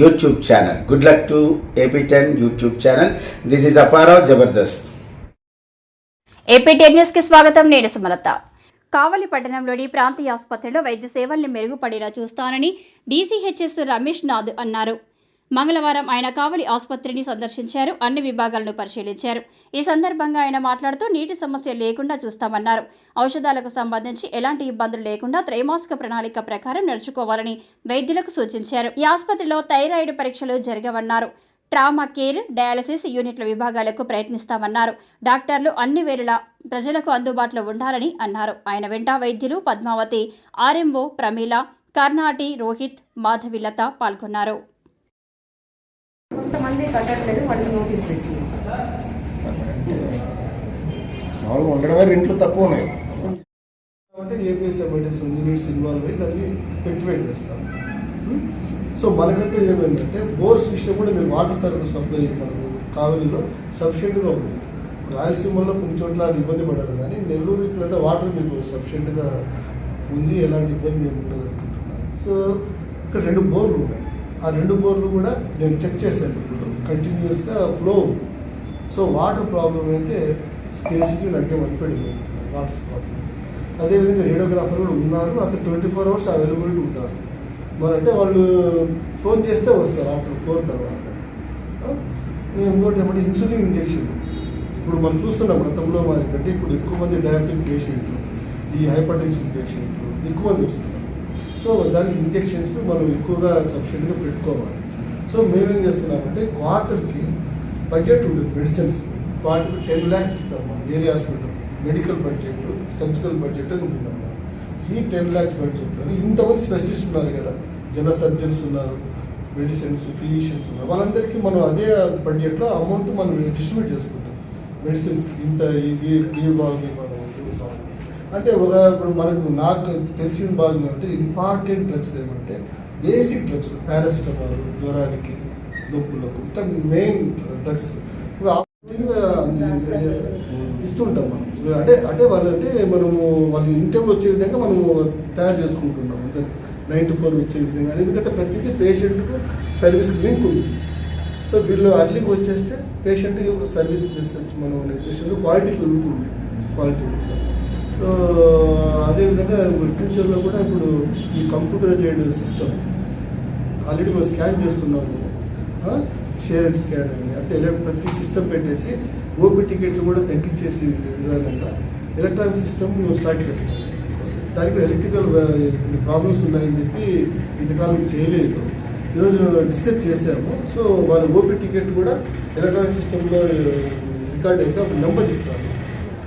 YouTube channel good luck to AP ten YouTube channel this is Apparao Jabardasth AP ten న్యూస్కి స్వాగతం. నేను సుమలత. కావలి పట్టణంలోని ప్రాంతీయ ఆసుపత్రిలో వైద్య సేవల్ని మెరుగుపడేలా చూస్తానని డీసీహెచ్ఎస్ రమేష్ నాథ్ అన్నారు. మంగళవారం ఆయన కావలి ఆసుపత్రిని సందర్శించారు. అన్ని విభాగాలను పరిశీలించారు. ఈ సందర్భంగా ఆయన మాట్లాడుతూ నీటి సమస్య లేకుండా చూస్తామన్నారు. ఔషధాలకు సంబంధించి ఎలాంటి ఇబ్బందులు లేకుండా త్రైమాసిక ప్రణాళిక ప్రకారం నడుచుకోవాలని వైద్యులకు సూచించారు. ఈ ఆసుపత్రిలో థైరాయిడ్ పరీక్షలు జరగవన్నారు. ట్రామా కేర్ డయాలసిస్ యూనిట్ల విభాగాలకు ప్రయత్నిస్తామన్నారు. డాక్టర్లు అన్ని వేళలా ప్రజలకు అందుబాటులో ఉండాలని అన్నారు. ఆయన వెంట వైద్యులు పద్మావతి ఆర్ఎంఓ ప్రమీల కర్ణాటి రోహిత్ మాధవిలత పాల్గొన్నారు. కొంతమంది కట్టట్లేదు వాళ్ళకి నోటీస్ వేసింది. మామూలుగా ఉండడం వల్ల ఇంట్లో తక్కువ ఉన్నాయి. అంటే మెడిసిన్ యూనిట్స్ ఇన్వాల్వ్ అయ్యి దాన్ని పెట్టుబడి చేస్తాం. సో మనకంటే ఏమైందంటే బోర్స్ విషయం కూడా మీరు వాటర్ సర్వీస్ సప్లై మనకు కావలిలో సఫిషియెంట్గా ఉంది. రాయలసీమలో కొన్ని చోట్ల ఇబ్బంది పడరు కానీ నెల్లూరు ఇక్కడంతా వాటర్ మీకు సఫిషియెంట్గా ఉంది. ఎలాంటి ఇబ్బంది ఏమి ఉండదు అనుకుంటున్నాను. సో ఇక్కడ రెండు బోర్లు ఉన్నాయి. ఆ రెండు బోర్లు కూడా నేను చెక్ చేశాను. ఇప్పుడు కంటిన్యూస్గా ఫ్లో సో వాటర్ ప్రాబ్లం అయితే స్కేసిటీ నగ్గే పడిపోయింది. వాటర్ ప్రాబ్లం అదేవిధంగా రేడియోగ్రాఫర్ కూడా ఉన్నారు. అక్కడ ట్వంటీ ఫోర్ అవర్స్ అవైలబిలిటీ ఉంటారు. మరి అంటే వాళ్ళు ఫోన్ చేస్తే వస్తారు ఆఫ్టర్ ఫోర్ తర్వాత. ఇంకోటి ఏమంటే ఇన్సులిన్ ఇంజెక్షన్ ఇప్పుడు మనం చూస్తున్నాం గతంలో మరి కంటే ఇప్పుడు ఎక్కువ మంది డయాబెటిక్ పేషెంట్లు ఈ హైపర్ టెన్షన్ పేషెంట్లు ఎక్కువ మంది వస్తున్నారు. సో దానికి ఇంజెక్షన్స్ మనం ఎక్కువగా సబ్సిడీగా పెట్టుకోవాలి. సో మేమేం చేస్తున్నామంటే క్వార్టర్కి బడ్జెట్ ఉంటుంది మెడిసిన్స్. క్వార్టర్కి టెన్ ల్యాక్స్ ఇస్తాం మనం area hospital. Medical budget surgical budget అని ఉంటుంది ఈ టెన్ ల్యాక్స్ బడ్జెట్లో ఇంతమంది స్పెషలిస్ట్ ఉన్నారు కదా జన సర్జన్స్ ఉన్నారు మెడిసిన్స్ ఫిజిషియన్స్ ఉన్నారు. వాళ్ళందరికీ మనం అదే బడ్జెట్లో అమౌంట్ మనం డిస్ట్రిబ్యూట్ చేసుకుంటాం. మెడిసిన్స్ ఇంత ఇది ఈ బాగుంది మనం అంటే ఒక ఇప్పుడు మనకు నాకు తెలిసిన భాగం అంటే ఇంపార్టెంట్ డ్రగ్స్ ఏమంటే బేసిక్ డ్రగ్స్ పారాసిటమాల్ జ్వరానికి నొప్పులకు ఇట్లా మెయిన్ డ్రగ్స్. ఇస్తుంటాం మనం. అంటే అంటే వాళ్ళంటే మనము వాళ్ళు ఇంటర్వ్యూ వచ్చే విధంగా మనము తయారు చేసుకుంటున్నాం. అంటే నైన్ టు ఫోర్ వచ్చే విధంగా. ఎందుకంటే ప్రతిదీ పేషెంట్కు సర్వీస్ లింక్ ఉంది. సో వీళ్ళు అర్లీకి వచ్చేస్తే పేషెంట్ సర్వీస్ చేస్తే మనం నిర్దేశంలో క్వాలిటీ పెరుగుతుంది. క్వాలిటీ సో అదేవిధంగా ఫ్యూచర్లో కూడా ఇప్పుడు ఈ కంప్యూటరైజ్డ్ సిస్టమ్ ఆల్రెడీ మేము స్కాన్ చేస్తున్నాము. షేర్ స్కాన్ అని. అంటే ప్రతి సిస్టమ్ పెట్టేసి ఓపీ టికెట్లు కూడా తగ్గించేసి విధానంగా ఎలక్ట్రానిక్ సిస్టమ్ స్టార్ట్ చేస్తాం. దానికి కూడా ఎలక్ట్రికల్ ప్రాబ్లమ్స్ ఉన్నాయని చెప్పి ఇంతకాలం చేయలేదు. ఈరోజు డిస్కస్ చేశాము. సో వాళ్ళ ఓపీ టికెట్ కూడా ఎలక్ట్రానిక్ సిస్టంలో రికార్డ్ అయితే నెంబర్ ఇస్తారు.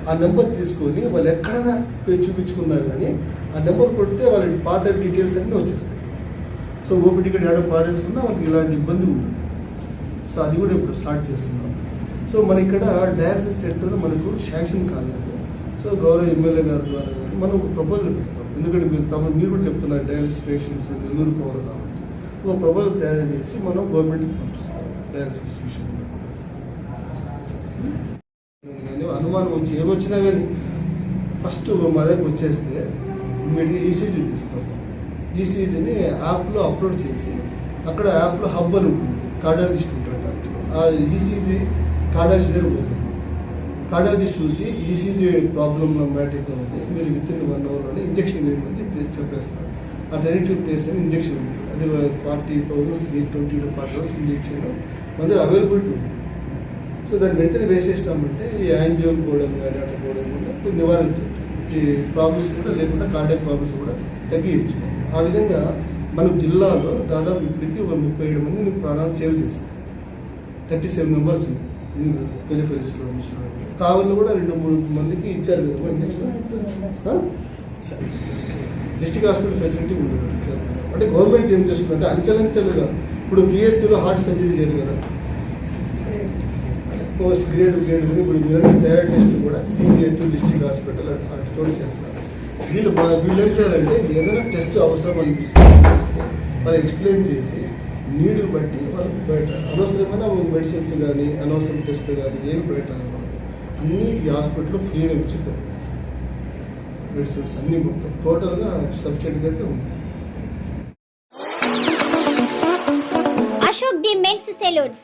ఆ నెంబర్ తీసుకొని వాళ్ళు ఎక్కడైనా చూపించుకున్నారు చూపించుకున్నా కానీ ఆ నెంబర్ కొడితే వాళ్ళ పాత డీటెయిల్స్ అన్నీ వచ్చేస్తాయి. సో ఓపీ టికెట్ ఏడో పాడేసుకున్నా వాళ్ళకి ఇలాంటి ఇబ్బంది ఉండదు. సో అది కూడా ఇప్పుడు స్టార్ట్ చేస్తున్నాం. సో మన ఇక్కడ డయాలసిస్ సెంటర్ మనకు శాంక్షన్ కాలేదు. సో గౌరవ ఎమ్మెల్యే గారి ద్వారా మనం ఒక ప్రపోజల్ పెడతాం ఎందుకంటే మీరు తమ మీరు కూడా చెప్తున్నారు డయాలసిస్ పేషెంట్స్ నెల్లూరు పోవాలి కాబట్టి. ఒక ప్రపోజల్ తయారు చేసి మనం గవర్నమెంట్కి పంపిస్తాం డయాలసిస్ విషయంలో అనుమానం వచ్చి ఏమొచ్చినా కానీ ఫస్ట్ మరేపు వచ్చేస్తే ఇమీడియట్గా ఈసీజీ తీస్తాం. ఈసీజీని యాప్లో అప్లోడ్ చేసి అక్కడ యాప్లో హబ్ అని ఉంటుంది కార్డియాలజిస్ట్ ఉంటాడు డాక్టర్ ఆ ఈసీజీ కార్డియాలజిస్ట్ దగ్గర పోతుంది కార్డియాలజిస్ట్ చూసి ఈసీజీ ప్రాబ్లమ్ మ్యాటిక్ ఉంది మీరు విత్ ఇన్ వన్ అవర్లోనే ఇంజక్షన్ వేయమని చెప్పేస్తారు. ఆ టెరిటరీ ప్లేస్ అని ఇంజక్షన్ ఉంది. అది forty thousand twenty to forty thousand injection మన దగ్గర అవైలబిలిటీ ఉంది. సో దాన్ని వెంటనే వేసేసినామంటే ఈ యాంజియోల్ పోవడం కానీ అట్లా పోవడం కూడా నివారించవచ్చు. ఈ ప్రాబ్లమ్స్ కూడా లేకుండా కార్డియక్ ప్రాబ్లమ్స్ కూడా తగ్గించు ఆ విధంగా మన జిల్లాలో దాదాపు ఇప్పటికి ఒక ముప్పై ఏడు మంది ప్రాణాలు సేవ్ చేస్తాం థర్టీ సెవెన్ మెంబర్స్ పెరిఫెరీస్లో కావాలని కూడా రెండు మూడు మందికి ఇచ్చారు కదా ఇంజక్షన్? డిస్ట్రిక్ట్ హాస్పిటల్ ఫెసిలిటీ ఉండదు అంటే గవర్నమెంట్ ఏం చేస్తుందంటే అంచెలంచెలుగా ఇప్పుడు పిఎస్సీలో హార్ట్ సర్జరీ చేయరు కదా. పోస్ట్ గ్రేడ్ గ్రేడ్ ఇప్పుడు మీరు థైరాయిడ్ టెస్ట్ కూడా టూ డిస్ట్రిక్ట్ హాస్పిటల్ అటు చోటు చేస్తారు వీళ్ళు వీళ్ళు ఏం చేయాలంటే ఏదైనా టెస్ట్ అవసరం అనిపిస్తుంది వాళ్ళు ఎక్స్ప్లెయిన్ చేసి నీడ్ని బట్టి వాళ్ళకి బయట అనవసరమైన మెడిసిన్స్ కానీ అనవసరం టెస్ట్లు కానీ ఏమి బయట అన్నీ ఈ హాస్పిటల్లో ఫ్రీగా ఉచితం. మెడిసిన్స్ అన్నీ మొత్తం టోటల్గా సబ్సిడీగా అయితే ఉంది. Ashok the men's salons.